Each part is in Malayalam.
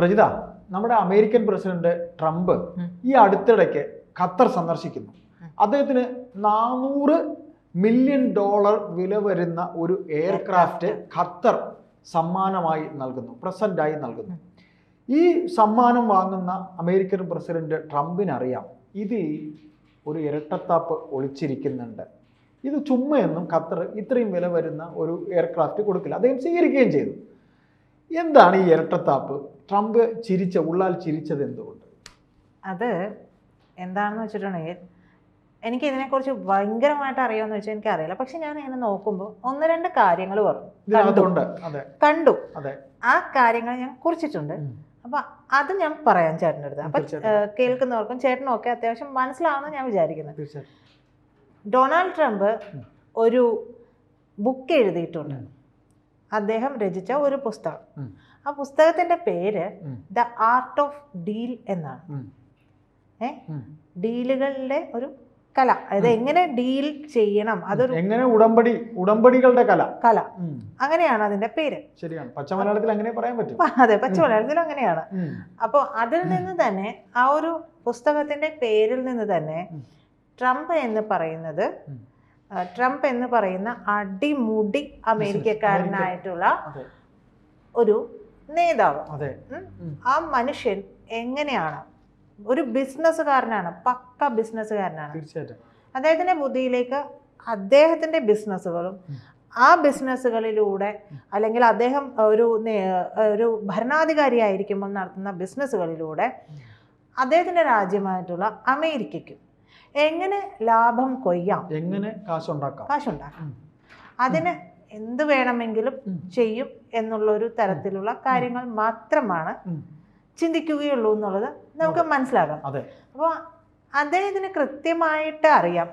പ്രജിത നമ്മുടെ അമേരിക്കൻ പ്രസിഡന്റ് ട്രംപ്. ഈ അടുത്തിടയ്ക്ക് ഖത്തർ സന്ദർശിക്കുന്നു. അദ്ദേഹത്തിന് നാനൂറ് മില്യൺ ഡോളർ വില വരുന്ന ഒരു എയർക്രാഫ്റ്റ് ഖത്തർ സമ്മാനമായി നൽകുന്നു പ്രസന്റായി നൽകുന്നു. ഈ സമ്മാനം വാങ്ങുന്ന അമേരിക്കൻ പ്രസിഡന്റ് ട്രംപിനറിയാം ഇതിൽ ഒരു ഇരട്ടത്താപ്പ് ഒളിച്ചിരിക്കുന്നുണ്ട്. ഇത് ചുമ്മയെന്നും ഖത്തർ ഇത്രയും വില വരുന്ന ഒരു എയർക്രാഫ്റ്റ് കൊടുക്കില്ല അദ്ദേഹം സ്വീകരിക്കുകയും ചെയ്തു. എന്താണ് ഈ ഇരട്ടത്താപ്പ്? ട്രംപ് ചിരിച്ച ഉള്ളാൽ ചിരിച്ചത് എന്തുകൊണ്ട്? അത് എന്താണെന്ന് വെച്ചിട്ടുണ്ടെങ്കിൽ എനിക്ക് ഇതിനെക്കുറിച്ച് ഭയങ്കരമായിട്ട് അറിയാമെന്ന് വെച്ചാൽ എനിക്ക് അറിയില്ല പക്ഷെ ഞാൻ ഇങ്ങനെ നോക്കുമ്പോൾ ഒന്ന് രണ്ട് കാര്യങ്ങൾ പറഞ്ഞു. കണ്ടു. ആ കാര്യങ്ങൾ ഞാൻ കുറിച്ചിട്ടുണ്ട്. അപ്പൊ അത് ഞാൻ പറയാം ചേട്ടന്റെ അടുത്ത്. അപ്പൊ കേൾക്കുന്നവർക്കും ചേട്ടനും ഒക്കെ അത്യാവശ്യം മനസ്സിലാവുമെന്ന് ഞാൻ വിചാരിക്കുന്നത് ഡൊണാൾഡ് ട്രംപ് ഒരു ബുക്ക് എഴുതിയിട്ടുണ്ട്. അദ്ദേഹം രചിച്ച ഒരു പുസ്തകം. ആ പുസ്തകത്തിന്റെ പേര്. ദ ആർട്ട് ഓഫ് ഡീൽ എന്നാണ്. ഏ? ഡീലുകളിലെ ഡീലുകളുടെ ഒരു കല. അതായത് എങ്ങനെ ഡീൽ ചെയ്യണം? അതൊരു എങ്ങനെ ഉടമ്പടി ഉടമ്പടികളുടെ കല? കല. അങ്ങനെയാണ് അതിന്റെ പേര്. ശരിയാണ്. പച്ച മലയാളത്തിൽ അങ്ങനെ പറയാൻ പറ്റും. അതെ പച്ച മലയാളത്തിൽ അങ്ങനെയാണ്. അപ്പൊ അപ്പോൾ അതിൽ നിന്ന് തന്നെ ആ ഒരു പുസ്തകത്തിന്റെ പേരിൽ നിന്ന് തന്നെ ട്രംപ് എന്ന് പറയുന്നത് ട്രംപ് എന്ന് പറയുന്ന അടിമുടി അമേരിക്കക്കാരനായിട്ടുള്ള ഒരു നേതാവ്. ആ മനുഷ്യൻ എങ്ങനെയാണ്? ഒരു ബിസിനസ്സുകാരനാണ് പക്ക ബിസിനസ്സുകാരനാണ്. അദ്ദേഹത്തിന്റെ ബുദ്ധിയിലേക്ക് അദ്ദേഹത്തിന്റെ ബിസിനസ്സുകളും ആ ബിസിനസ്സുകളിലൂടെ അല്ലെങ്കിൽ അദ്ദേഹം ഒരു ഒരു ഭരണാധികാരിയായിരിക്കുമ്പോൾ നടത്തുന്ന ബിസിനസ്സുകളിലൂടെ അദ്ദേഹത്തിന്റെ രാജ്യമായിട്ടുള്ള അമേരിക്കയ്ക്കും എങ്ങനെ ലാഭം കൊയ്യാം? എങ്ങനെ കാശുണ്ടാക്കാം? കാശുണ്ടാക്കാം. അതിന് എന്ത് വേണമെങ്കിലും ചെയ്യും എന്നുള്ളൊരു തരത്തിലുള്ള കാര്യങ്ങൾ മാത്രമാണ്. ചിന്തിക്കുകയുള്ളൂ എന്നുള്ളത് നമുക്ക് മനസ്സിലാകാം അതെ. അപ്പോൾ അദ്ദേഹത്തിന് കൃത്യമായിട്ട് അറിയാം.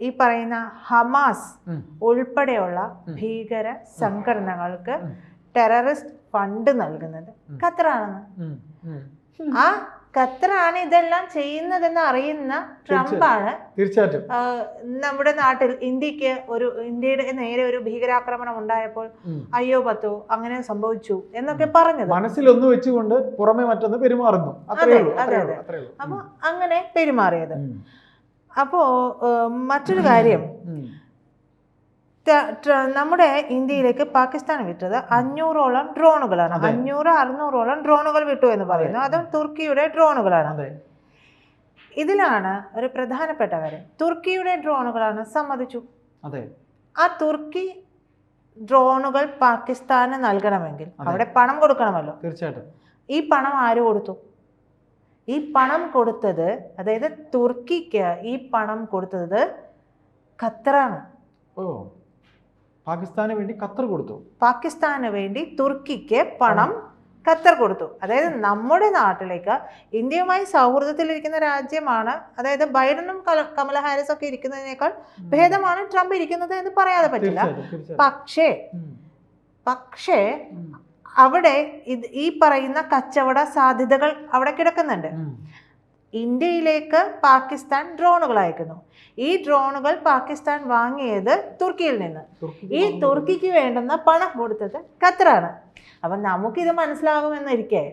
ഈ പറയുന്ന ഹമാസ് ഉൾപ്പെടെയുള്ള ഭീകര സംഘടനകൾക്ക് ടെററിസ്റ്റ് ഫണ്ട് നൽകുന്നത്. ഖത്തറാണെന്ന്. ആ ഖത്തറാണ് ഇതെല്ലാം ചെയ്യുന്നതെന്ന് അറിയുന്ന ട്രംപാണ്. തീർച്ചയായിട്ടും. നമ്മുടെ നാട്ടിൽ ഇന്ത്യയ്ക്ക് ഒരു ഇന്ത്യയുടെ നേരെ ഒരു ഭീകരാക്രമണം ഉണ്ടായപ്പോൾ അയ്യോ പത്തോ അങ്ങനെ സംഭവിച്ചു എന്നൊക്കെ പറഞ്ഞത്. മനസ്സിലൊന്ന് വെച്ചുകൊണ്ട് പുറമെ മറ്റൊന്ന് പെരുമാറുന്നു. അതെ, അതെ, അതെ. അപ്പൊ അങ്ങനെ പെരുമാറിയത്. അപ്പോ മറ്റൊരു കാര്യം. നമ്മുടെ ഇന്ത്യയിലേക്ക് പാകിസ്ഥാൻ വിട്ടത് അഞ്ഞൂറോളം ഡ്രോണുകളാണ്. അഞ്ഞൂറ് അറുന്നൂറോളം ഡ്രോണുകൾ വിട്ടു എന്ന് പറയുന്നു. അതും തുർക്കിയുടെ ഡ്രോണുകളാണ്. ഇതിലാണ് ഒരു പ്രധാനപ്പെട്ട കാര്യം തുർക്കിയുടെ ഡ്രോണുകളാണ് സമ്മതിച്ചു. ആ തുർക്കി ഡ്രോണുകൾ പാകിസ്ഥാന് നൽകണമെങ്കിൽ അവിടെ പണം കൊടുക്കണമല്ലോ. തീർച്ചയായിട്ടും. ഈ പണം ആര് കൊടുത്തു? ഈ പണം കൊടുത്തത് അതായത് തുർക്കിക്ക് ഈ പണം കൊടുത്തത് ഖത്തറാണ്. ഓ. പാകിസ്ഥാന് വേണ്ടി ഖത്തർ കൊടുത്തു. പാകിസ്ഥാന് വേണ്ടി തുർക്കിക്ക് പണം ഖത്തർ കൊടുത്തു. അതായത് നമ്മുടെ നാട്ടിലേക്ക് ഇന്ത്യയുമായി സൗഹൃദത്തിലിരിക്കുന്ന രാജ്യമാണ്. അതായത് ബൈഡനും കമല ഹാരിസ് ഒക്കെ ഇരിക്കുന്നതിനേക്കാൾ ഭേദമാണ് ട്രംപ് ഇരിക്കുന്നത് എന്ന് പറയാതെ പറ്റില്ല. പക്ഷേ പക്ഷേ അവിടെ ഇത് ഈ പറയുന്ന കച്ചവട സാധ്യതകൾ അവിടെ കിടക്കുന്നുണ്ട്. ഇന്ത്യയിലേക്ക് പാകിസ്ഥാൻ ഡ്രോണുകൾ അയക്കുന്നു. ഈ ഡ്രോണുകൾ പാകിസ്ഥാൻ വാങ്ങിയത് തുർക്കിയിൽ നിന്ന്. ഈ. തുർക്കിക്ക് വേണ്ടുന്ന പണം കൊടുത്തത് ഖത്തറാണ്. അപ്പം നമുക്കിത് മനസ്സിലാകുമെന്നിരിക്കെ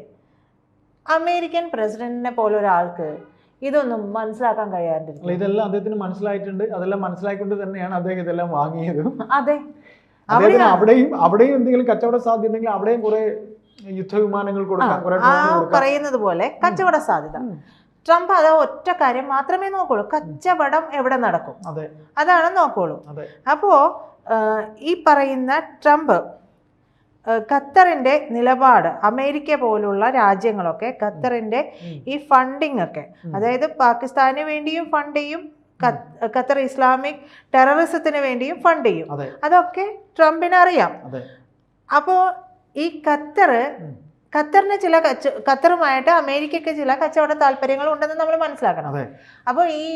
അമേരിക്കൻ പ്രസിഡന്റിനെ പോലെ ഒരാൾക്ക് ഇതൊന്നും മനസ്സിലാക്കാൻ കഴിയാണ്ടിരിക്കും ഇതെല്ലാം അദ്ദേഹത്തിന് മനസ്സിലായിട്ടുണ്ട്. അതെല്ലാം മനസ്സിലായിക്കൊണ്ട് തന്നെയാണ് അദ്ദേഹം ഇതെല്ലാം വാങ്ങിയത്. അതെ. അവിടെയും അവിടെയും എന്തെങ്കിലും കച്ചവട സാധ്യത ഉണ്ടെങ്കിൽ അവിടെയും കുറെ യുദ്ധവിമാനങ്ങൾ കൊടുക്കാം പറയുന്നത് പോലെ കച്ചവട സാധ്യത. ട്രംപ് അത് ഒറ്റ കാര്യം മാത്രമേ നോക്കുള്ളൂ. കച്ചവടം എവിടെ നടക്കും? അതെ. അതാണ് നോക്കുള്ളൂ. അപ്പോ ഈ പറയുന്ന ട്രംപ് ഖത്തറിന്റെ നിലപാട് അമേരിക്ക പോലുള്ള രാജ്യങ്ങളൊക്കെ ഖത്തറിന്റെ ഈ ഫണ്ടിങ് ഒക്കെ അതായത് പാകിസ്ഥാന് വേണ്ടിയും ഫണ്ട് ചെയ്യും ഖത്തർ ഇസ്ലാമിക് ടെററിസത്തിന് വേണ്ടിയും ഫണ്ട് ചെയ്യും. അതൊക്കെ ട്രംപിനറിയാം അതെ. അപ്പോൾ ഈ ഖത്തർ. ഖത്തറിന് ചില കച്ച ഖത്തറുമായിട്ട് അമേരിക്കയ്ക്ക് ചില കച്ചവട താല്പര്യങ്ങൾ ഉണ്ടെന്ന് നമ്മൾ മനസ്സിലാക്കണം. അപ്പോൾ ഈ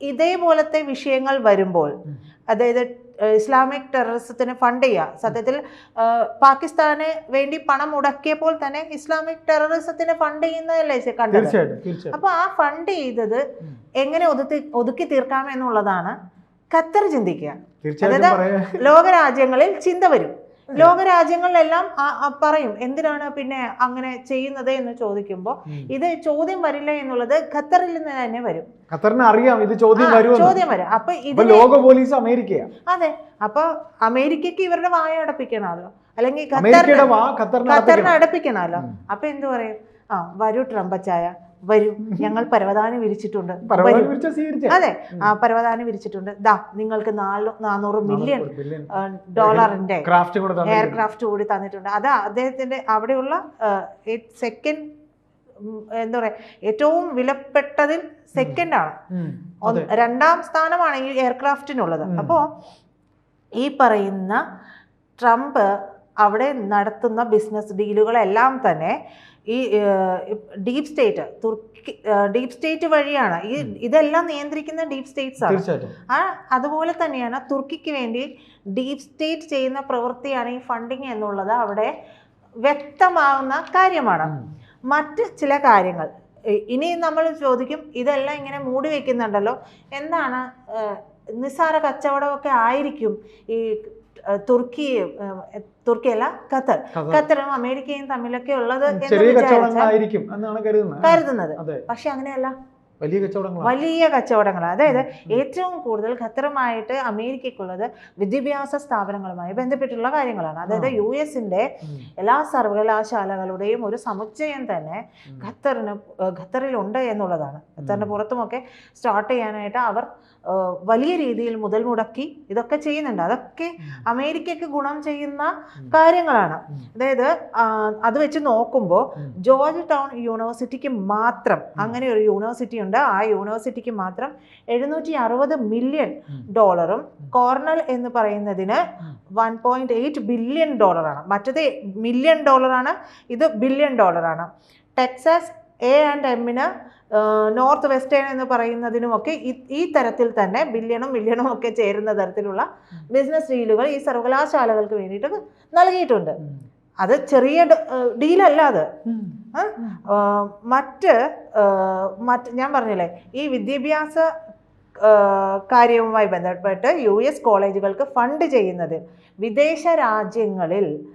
ഇതേപോലത്തെ വിഷയങ്ങൾ വരുമ്പോൾ അതായത് ഇസ്ലാമിക് ടെററിസത്തിന് ഫണ്ട് ചെയ്യുക. സത്യത്തിൽ പാകിസ്ഥാന് വേണ്ടി പണം മുടക്കിയപ്പോൾ തന്നെ ഇസ്ലാമിക് ടെററിസത്തിന് ഫണ്ട് ചെയ്യുന്നതല്ലേ കണ്ടത്? അപ്പോൾ ആ ഫണ്ട് ചെയ്തത് എങ്ങനെ ഒതുക്കി ഒതുക്കി തീർക്കാം എന്നുള്ളതാണ് ഖത്തർ ചിന്തിക്കുക. അതായത് ലോകരാജ്യങ്ങളിൽ ചിന്ത വരും. ലോക രാജ്യങ്ങളിലെല്ലാം ആ- ആ പറയും എന്തിനാണ് പിന്നെ അങ്ങനെ ചെയ്യുന്നത് എന്ന് ചോദിക്കുമ്പോൾ ഇത് ചോദ്യം വരില്ല എന്നുള്ളത് ഖത്തറിൽ നിന്ന് തന്നെ വരും. ഖത്തറിന് അറിയാം ഇത് ചോദ്യം വരും ചോദ്യം വരും. അപ്പൊ ഇത് ലോക പോലീസ് അമേരിക്കയാ അതെ അപ്പൊ അമേരിക്കക്ക് ഇവരുടെ വായ അടപ്പിക്കണമല്ലോ. അല്ലെങ്കിൽ ഖത്തറിന്. അടപ്പിക്കണമല്ലോ. അപ്പൊ എന്തു പറയും? ആ വരൂ ട്രംപച്ചായ. വരൂ. ഞങ്ങൾ പരവതാനി വിരിച്ചിട്ടുണ്ട്. അതെ. ആ പരവതാനി വിരിച്ചിട്ടുണ്ട്. ദാ നിങ്ങൾക്ക് നാല് നാനൂറ് മില്യൺ ഡോളറിന്റെ. എയർക്രാഫ്റ്റ് കൂടി തന്നിട്ടുണ്ട്. അത് അദ്ദേഹത്തിന്റെ അവിടെയുള്ള സെക്കൻഡ് എന്താ പറയാ ഏറ്റവും വിലപ്പെട്ടതിൽ സെക്കൻഡ് ആണ്. രണ്ടാം സ്ഥാനമാണ് ഈ എയർക്രാഫ്റ്റിനുള്ളത് അപ്പോ അപ്പോൾ ഈ പറയുന്ന ട്രംപ് അവിടെ നടത്തുന്ന ബിസിനസ് ഡീലുകളെല്ലാം തന്നെ ഈ ഡീപ് സ്റ്റേറ്റ് തുർക്കി ഡീപ് സ്റ്റേറ്റ് വഴിയാണ്. ഈ ഇതെല്ലാം നിയന്ത്രിക്കുന്ന ഡീപ് സ്റ്റേറ്റ്സ് ആണ്. ആ അതുപോലെ തന്നെയാണ് തുർക്കിക്ക് വേണ്ടി ഡീപ് സ്റ്റേറ്റ് ചെയ്യുന്ന പ്രവൃത്തിയാണ് ഈ ഫണ്ടിങ് എന്നുള്ളത് അവിടെ വ്യക്തമാകുന്ന കാര്യമാണ്. മറ്റ് ചില കാര്യങ്ങൾ. ഇനി നമ്മൾ ചോദിക്കും ഇതെല്ലാം ഇങ്ങനെ മൂടി വെക്കുന്നുണ്ടല്ലോ എന്താണ് നിസ്സാര കച്ചവടമൊക്കെ ആയിരിക്കും ഈ തുർക്കി തുർക്കിയല്ല ഖത്തർ. ഖത്തറും അമേരിക്കയും തമ്മിലൊക്കെ ഉള്ളത് കരുതുന്നത്. പക്ഷെ അങ്ങനെയല്ല. വലിയ കച്ചവടങ്ങൾ വലിയ കച്ചവടങ്ങൾ അതായത് ഏറ്റവും കൂടുതൽ ഖത്തറുമായിട്ട് അമേരിക്കയ്ക്കുള്ളത് വിദ്യാഭ്യാസ സ്ഥാപനങ്ങളുമായി ബന്ധപ്പെട്ടിട്ടുള്ള കാര്യങ്ങളാണ്. അതായത്. യു എസിന്റെ എല്ലാ സർവകലാശാലകളുടെയും ഒരു സമുച്ചയം തന്നെ. ഖത്തറിന് ഖത്തറിലുണ്ട് എന്നുള്ളതാണ്. ഖത്തറിന് പുറത്തുമൊക്കെ സ്റ്റാർട്ട് ചെയ്യാനായിട്ട് അവർ വലിയ രീതിയിൽ മുതൽ മുടക്കി ഇതൊക്കെ ചെയ്യുന്നുണ്ട്. അതൊക്കെ. അമേരിക്കയ്ക്ക് ഗുണം ചെയ്യുന്ന കാര്യങ്ങളാണ്. അതായത് അത് വെച്ച് നോക്കുമ്പോൾ ജോർജ് ടൗൺ യൂണിവേഴ്സിറ്റിക്ക് മാത്രം അങ്ങനെ ഒരു യൂണിവേഴ്സിറ്റി ഉണ്ട് ആ യൂണിവേഴ്സിറ്റിക്ക് മാത്രം എഴുന്നൂറ്റി അറുപത് മില്യൺ ഡോളറും കോർണൽ എന്ന് പറയുന്നതിന്. വൺ പോയിന്റ് എയ്റ്റ് ബില്യൺ ഡോളറാണ്. മറ്റത് മില്യൺ ഡോളറാണ് ഇത് ബില്യൺ ഡോളറാണ്. ടെക്സാസ് എ ആൻഡ് എമ്മിന് നോർത്ത് വെസ്റ്റേൺ എന്ന് പറയുന്നതിനുമൊക്കെ ഈ- തരത്തിൽ തന്നെ ബില്യണും മില്യണും ഒക്കെ ചേരുന്ന തരത്തിലുള്ള ബിസിനസ് ഡീലുകൾ ഈ സർവകലാശാലകൾക്ക് വേണ്ടിയിട്ട് നൽകിയിട്ടുണ്ട്. അത് ചെറിയ ഡീലല്ല അത്. മറ്റ് മറ്റ് ഞാൻ പറഞ്ഞില്ലേ ഈ വിദ്യാഭ്യാസ കാര്യവുമായി ബന്ധപ്പെട്ട് യു എസ് കോളേജുകൾക്ക് ഫണ്ട് ചെയ്യുന്നത് വിദേശ രാജ്യങ്ങളിൽ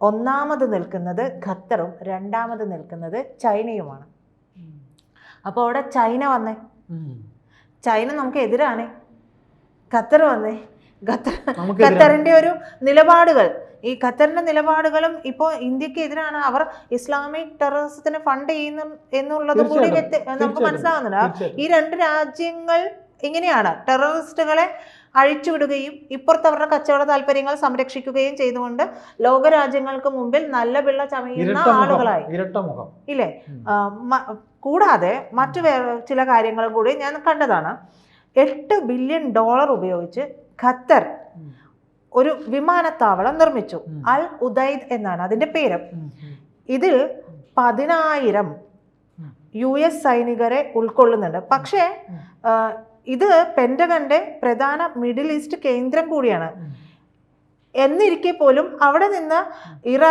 ഒന്നാമത് നിൽക്കുന്നത് ഖത്തറും രണ്ടാമത് നിൽക്കുന്നത് ചൈനയുമാണ്. അപ്പോൾ അവിടെ ചൈന വന്നേ. ചൈന നമുക്ക് എതിരാണ്. ഖത്തർ വന്നേ. ഖത്തർ ഖത്തറിന്റെ ഖത്തറിന്റെ ഒരു നിലപാടുകൾ. ഈ ഖത്തറിന്റെ നിലപാടുകളും ഇപ്പോ ഇന്ത്യയ്ക്ക് എതിരാണ് അവർ ഇസ്ലാമിക് ടെററിസത്തിന് ഫണ്ട് ചെയ്യുന്നു എന്നുള്ളത് കൂടി നമുക്ക് മനസ്സിലാകുന്നുണ്ട് ഈ രണ്ട് രാജ്യങ്ങൾ ഇങ്ങനെയാണ് ടെററിസ്റ്റുകളെ അഴിച്ചുവിടുകയും ഇപ്പുറത്ത് അവരുടെ കച്ചവട താല്പര്യങ്ങൾ സംരക്ഷിക്കുകയും ചെയ്തുകൊണ്ട് ലോകരാജ്യങ്ങൾക്ക് മുമ്പിൽ നല്ല പിള്ള ചമയുന്ന ആളുകളായി. ഇല്ലേ? കൂടാതെ മറ്റു ചില കാര്യങ്ങളും കൂടി ഞാൻ കണ്ടതാണ്. എട്ട് ബില്യൺ ഡോളർ ഉപയോഗിച്ച് ഖത്തർ. ഒരു വിമാനത്താവളം നിർമ്മിച്ചു. അൽ ഉദൈദ് എന്നാണ് അതിന്റെ പേര്. ഇതിൽ പതിനായിരം. യു എസ് സൈനികരെ ഉൾക്കൊള്ളുന്നുണ്ട്. പക്ഷേ ഇത് പെൻഡഗന്റെ പ്രധാന മിഡിൽ ഈസ്റ്റ് കേന്ദ്രം കൂടിയാണ്. എന്നിരിക്കെ പോലും അവിടെ നിന്ന് ഇറാ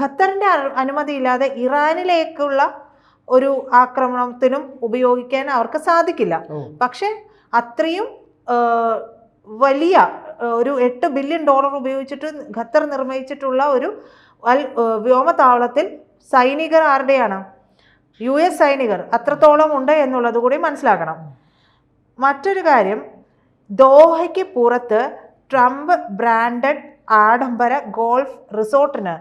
ഖത്തറിന്റെ അനുമതിയില്ലാതെ ഇറാനിലേക്കുള്ള ഒരു ആക്രമണത്തിനും ഉപയോഗിക്കാൻ അവർക്ക് സാധിക്കില്ല. പക്ഷെ അത്രയും വലിയ ഒരു എട്ട് ബില്യൺ ഡോളർ ഉപയോഗിച്ചിട്ട് ഖത്തർ നിർമ്മിച്ചിട്ടുള്ള ഒരു അൽ വ്യോമതാവളത്തിൽ സൈനികർ ആരുടെയാണ്? യു എസ് സൈനികർ. അത്രത്തോളം ഉണ്ട് എന്നുള്ളത് കൂടി മനസ്സിലാക്കണം. മറ്റൊരു കാര്യം ദോഹയ്ക്ക് പുറത്ത് ട്രംപ് ബ്രാൻഡഡ് ആഡംബര ഗോൾഫ് റിസോർട്ടിന്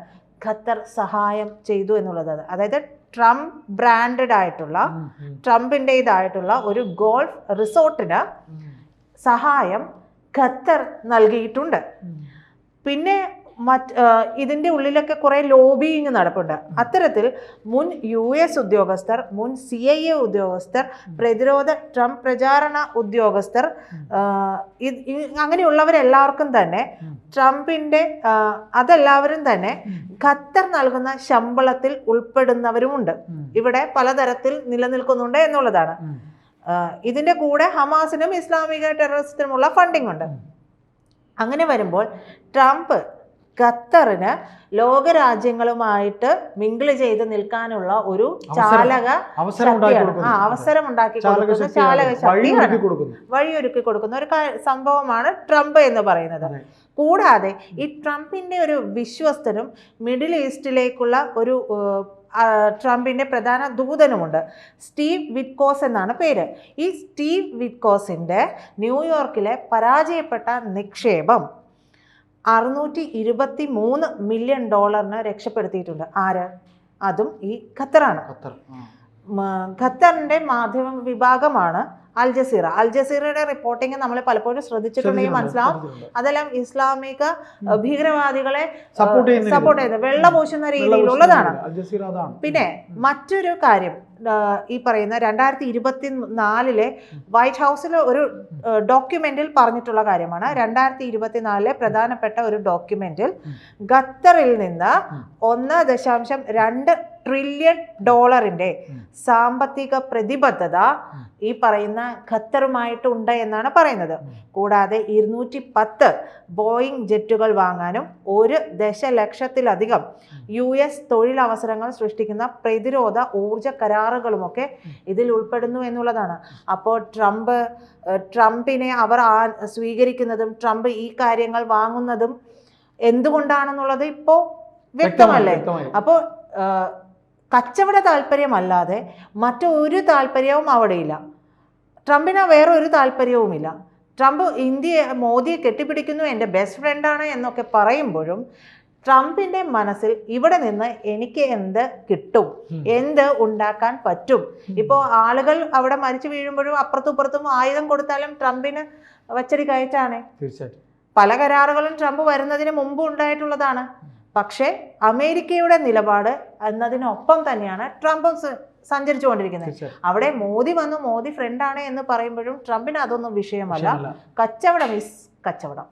ഖത്തർ സഹായം ചെയ്തു എന്നുള്ളതാണ് അതായത് ട്രംപ് ബ്രാൻഡഡ് ആയിട്ടുള്ള. ട്രംപിന്റെതായിട്ടുള്ള ഒരു ഗോൾഫ് റിസോർട്ടിന് സഹായം ഖത്തർ നൽകിയിട്ടുണ്ട്. പിന്നെ മറ്റ് ഇതിന്റെ ഉള്ളിലൊക്കെ കുറേ ലോബിയിങ് നടപ്പുണ്ട്. അത്തരത്തിൽ മുൻ യു എസ് ഉദ്യോഗസ്ഥർ മുൻ സി ഐ എ ഉദ്യോഗസ്ഥർ പ്രതിരോധ ട്രംപ് പ്രചാരണ ഉദ്യോഗസ്ഥർ അങ്ങനെയുള്ളവരെല്ലാവർക്കും തന്നെ ട്രംപിന്റെ അതെല്ലാവരും തന്നെ. ഖത്തർ നൽകുന്ന ശമ്പളത്തിൽ ഉൾപ്പെടുന്നവരുമുണ്ട്. ഇവിടെ പലതരത്തിൽ നിലനിൽക്കുന്നുണ്ട് എന്നുള്ളതാണ്. ഇതിന്റെ കൂടെ ഹമാസിനും ഇസ്ലാമിക ടെററിസത്തിനുമുള്ള ഫണ്ടിംഗ് ഉണ്ട്. അങ്ങനെ വരുമ്പോൾ ട്രംപ് ഖത്തറിന് ലോകരാജ്യങ്ങളുമായിട്ട് മിങ്കിൾ ചെയ്ത് നിൽക്കാനുള്ള ഒരു ചാലക അവസരം ഉണ്ടാക്കി കൊടുക്കുന്നു. ആ അവസരം ഉണ്ടാക്കി ചാലക കൊടുക്കുന്ന. ശക്തിയാണ്. ചാലക വഴിയൊരുക്കി കൊടുക്കുന്ന. ഒരു സംഭവമാണ് ട്രംപ് എന്ന് പറയുന്നത്. കൂടാതെ ഈ ട്രംപിന്റെ ഒരു വിശ്വസ്തനും മിഡിൽ ഈസ്റ്റിലേക്കുള്ള ഒരു ട്രംപിന്റെ പ്രധാന ദൂതനുമുണ്ട് സ്റ്റീവ് വിറ്റ്കോസ് എന്നാണ് പേര്. ഈ സ്റ്റീവ് വിറ്റ്കോസിന്റെ ന്യൂയോർക്കിലെ പരാജയപ്പെട്ട നിക്ഷേപം അറുന്നൂറ്റി ഇരുപത്തി മൂന്ന് മില്യൺ ഡോളറിന് രക്ഷപ്പെടുത്തിയിട്ടുണ്ട്. ആര്? അതും ഈ ഖത്തറാണ്. ഖത്തർ. ഖത്തറിന്റെ ഖത്തറിന്റെ മാധ്യമ വിഭാഗമാണ് അൽ ജസീറ. അൽ ജസീറയുടെ റിപ്പോർട്ടിംഗ് നമ്മൾ പലപ്പോഴും ശ്രദ്ധിച്ചിട്ടുണ്ടെങ്കിൽ മനസ്സിലാവും. അതെല്ലാം ഇസ്ലാമിക ഭീകരവാദികളെ സപ്പോർട്ട് ചെയ്യുന്ന വെള്ളം പൂശുന്ന രീതിയിലുള്ളതാണ്. പിന്നെ മറ്റൊരു കാര്യം ഈ പറയുന്ന രണ്ടായിരത്തി ഇരുപത്തി നാലിലെ വൈറ്റ് ഹൗസിലെ ഒരു ഡോക്യുമെന്റിൽ പറഞ്ഞിട്ടുള്ള കാര്യമാണ്. രണ്ടായിരത്തി ഇരുപത്തിനാലിലെ പ്രധാനപ്പെട്ട ഒരു ഡോക്യുമെന്റിൽ. ഖത്തറിൽ നിന്ന്. ഒന്ന് ദശാംശം രണ്ട് ട്രില്യൺ ഡോളറിന്റെ. സാമ്പത്തിക പ്രതിബദ്ധത ഈ പറയുന്ന ഖത്തറുമായിട്ട് ഉണ്ട് എന്നാണ് പറയുന്നത്. കൂടാതെ ഇരുന്നൂറ്റി പത്ത് ബോയിങ് ജെറ്റുകൾ വാങ്ങാനും ഒരു ദശലക്ഷത്തിലധികം യു എസ് തൊഴിലവസരങ്ങൾ സൃഷ്ടിക്കുന്ന പ്രതിരോധ ഊർജ കരാറുകളുമൊക്കെ ഇതിൽ ഉൾപ്പെടുന്നു എന്നുള്ളതാണ്. അപ്പോൾ ട്രംപ് ട്രംപിനെ അവർ ആ സ്വീകരിക്കുന്നതും ട്രംപ് ഈ കാര്യങ്ങൾ വാങ്ങുന്നതും എന്തുകൊണ്ടാണെന്നുള്ളത് ഇപ്പോൾ വ്യക്തമല്ലേ? അപ്പോൾ കച്ചവട താല്പര്യമല്ലാതെ മറ്റൊരു താല്പര്യവും അവിടെയില്ല. ട്രംപിന് വേറെ ഒരു താല്പര്യവുമില്ല. ട്രംപ് ഇന്ത്യയെ മോദിയെ കെട്ടിപ്പിടിക്കുന്നു എന്റെ ബെസ്റ്റ് ഫ്രണ്ടാണ് എന്നൊക്കെ പറയുമ്പോഴും ട്രംപിന്റെ മനസ്സിൽ ഇവിടെ നിന്ന് എനിക്ക് എന്ത് കിട്ടും? എന്ത് ഉണ്ടാക്കാൻ പറ്റും? ഇപ്പോൾ ആളുകൾ അവിടെ മരിച്ചു വീഴുമ്പോഴും അപ്പുറത്തും ഇപ്പുറത്തും ആയുധം കൊടുത്താലും ട്രംപിന് വച്ചടി കയറ്റാണ്. തീർച്ചയായിട്ടും. പല കരാറുകളും ട്രംപ് വരുന്നതിന് മുമ്പ് ഉണ്ടായിട്ടുള്ളതാണ്. പക്ഷേ അമേരിക്കയുടെ നിലപാട് എന്നതിനൊപ്പം തന്നെയാണ് ട്രംപും സഞ്ചരിച്ചുകൊണ്ടിരിക്കുന്നത്. അവിടെ മോദി വന്നു മോദി ഫ്രണ്ടാണ് എന്ന് പറയുമ്പോഴും ട്രംപിന് അതൊന്നും വിഷയമല്ല. കച്ചവടം ഇസ് കച്ചവടം.